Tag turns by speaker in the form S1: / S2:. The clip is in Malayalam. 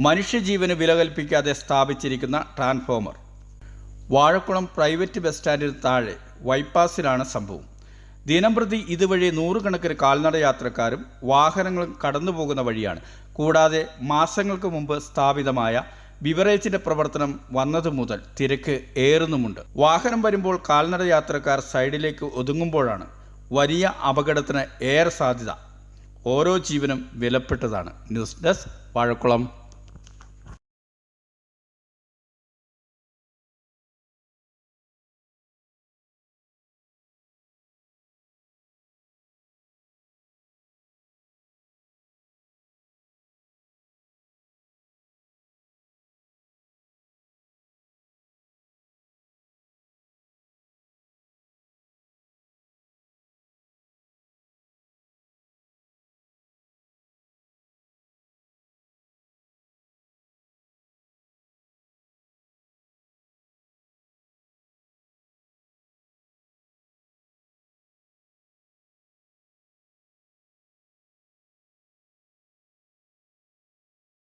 S1: മനുഷ്യജീവന് വില കൽപ്പിക്കാതെ സ്ഥാപിച്ചിരിക്കുന്ന ട്രാൻസ്ഫോമർ. വാഴക്കുളം പ്രൈവറ്റ് ബസ് സ്റ്റാൻഡിന് താഴെ വൈപ്പാസിലാണ് സംഭവം. ദിനംപ്രതി ഇതുവഴി നൂറുകണക്കിന് കാൽനട യാത്രക്കാരും വാഹനങ്ങളും കടന്നു പോകുന്ന വഴിയാണ്. കൂടാതെ മാസങ്ങൾക്ക് മുമ്പ് സ്ഥാപിതമായ ബിവറേജിന്റെ പ്രവർത്തനം വന്നതു മുതൽ തിരക്ക് ഏറുന്നുമുണ്ട്. വാഹനം വരുമ്പോൾ കാൽനട യാത്രക്കാർ സൈഡിലേക്ക് ഒതുങ്ങുമ്പോഴാണ് വലിയ അപകടത്തിന് ഏറെ സാധ്യത. ഓരോ ജീവനും വിലപ്പെട്ടതാണ്. News desk Vazhakkulam.